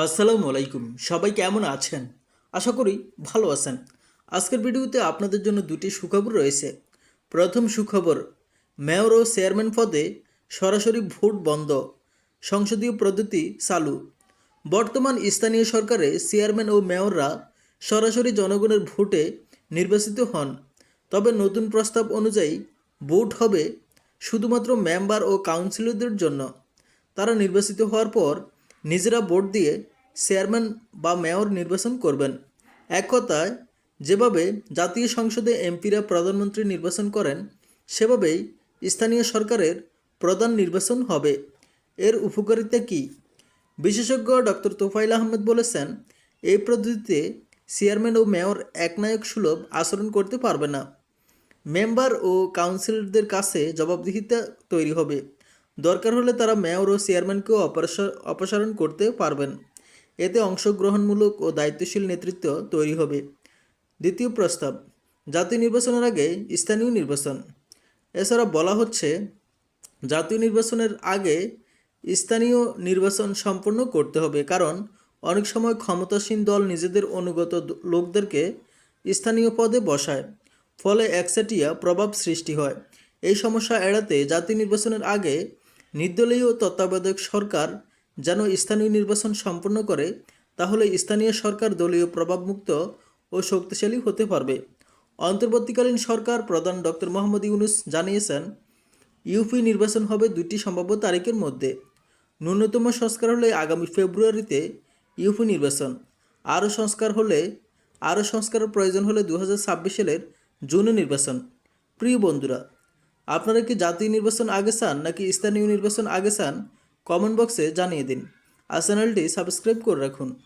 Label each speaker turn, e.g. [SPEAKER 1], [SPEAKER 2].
[SPEAKER 1] আসসালামু আলাইকুম। সবাই কেমন আছেন? আশা করি ভালো আছেন। আজকের ভিডিওতে আপনাদের জন্য দুটি সুখবর রয়েছে। প্রথম সুখবর, মেয়র ও চেয়ারম্যান পদে সরাসরি ভোট বন্ধ, সংসদীয় পদ্ধতি চালু। বর্তমান স্থানীয় সরকারে চেয়ারম্যান ও মেয়ররা সরাসরি জনগণের ভোটে নির্বাচিত হন। তবে নতুন প্রস্তাব অনুযায়ী ভোট হবে শুধুমাত্র মেম্বার ও কাউন্সিলরদের জন্য। তারা নির্বাচিত হওয়ার পর নিজেরা ভোট দিয়ে চেয়ারম্যান বা মেয়র নির্বাচন করবেন। এক কথায়, যেভাবে জাতীয় সংসদে এমপিরা প্রধানমন্ত্রী নির্বাচন করেন, সেভাবেই স্থানীয় সরকারের প্রধান নির্বাচন হবে। এর উপকারিতা কী? বিশেষজ্ঞ ডক্টর তোফাইল আহমেদ বলেছেন, এই পদ্ধতিতে চেয়ারম্যান ও মেয়র একনায়ক সুলভ আচরণ করতে পারবে না। মেম্বার ও কাউন্সিলরদের কাছে জবাবদিহিতা তৈরি হবে। দরকার হলে তারা মেয়র ও চেয়ারম্যানকেও অপসার- অপসারণ করতে পারবেন। এতে অংশগ্রহণমূলক ও দায়িত্বশীল নেতৃত্ব তৈরি হবে। দ্বিতীয় প্রস্তাব, জাতীয় নির্বাচনের আগে স্থানীয় নির্বাচন। এছাড়া বলা হচ্ছে, জাতীয় নির্বাচনের আগে স্থানীয় নির্বাচন সম্পন্ন করতে হবে, কারণ অনেক সময় ক্ষমতাসীন দল নিজেদের অনুগত লোকদেরকে স্থানীয় পদে বসায়, ফলে একচাটিয়া প্রভাব সৃষ্টি হয়। এই সমস্যা এড়াতে জাতীয় নির্বাচনের আগে নির্দলীয় তত্ত্বাবধায়ক সরকার যেন স্থানীয় নির্বাচন সম্পন্ন করে, তাহলে স্থানীয় সরকার দলীয় প্রভাবমুক্ত ও শক্তিশালী হতে পারবে। অন্তর্বর্তীকালীন সরকার প্রধান ডক্টর মোহাম্মদ ইউনুস জানিয়েছেন, ইউপি নির্বাচন হবে দুটি সম্ভাব্য তারিখের মধ্যে। ন্যূনতম সংস্কার হলে আগামী ফেব্রুয়ারিতে ইউপি নির্বাচন। আরও সংস্কার হলে, আরও সংস্কারের প্রয়োজন হলে দু হাজার ছাব্বিশ সালের জুনে নির্বাচন। প্রিয় বন্ধুরা আপনারা কি জাতীয় নির্বাচন আগে চান নাকি স্থানীয় নির্বাচন আগে চান? কমেন্ট বক্সে জানিয়ে দিন। আর চ্যানেলটি সাবস্ক্রাইব করে রাখুন।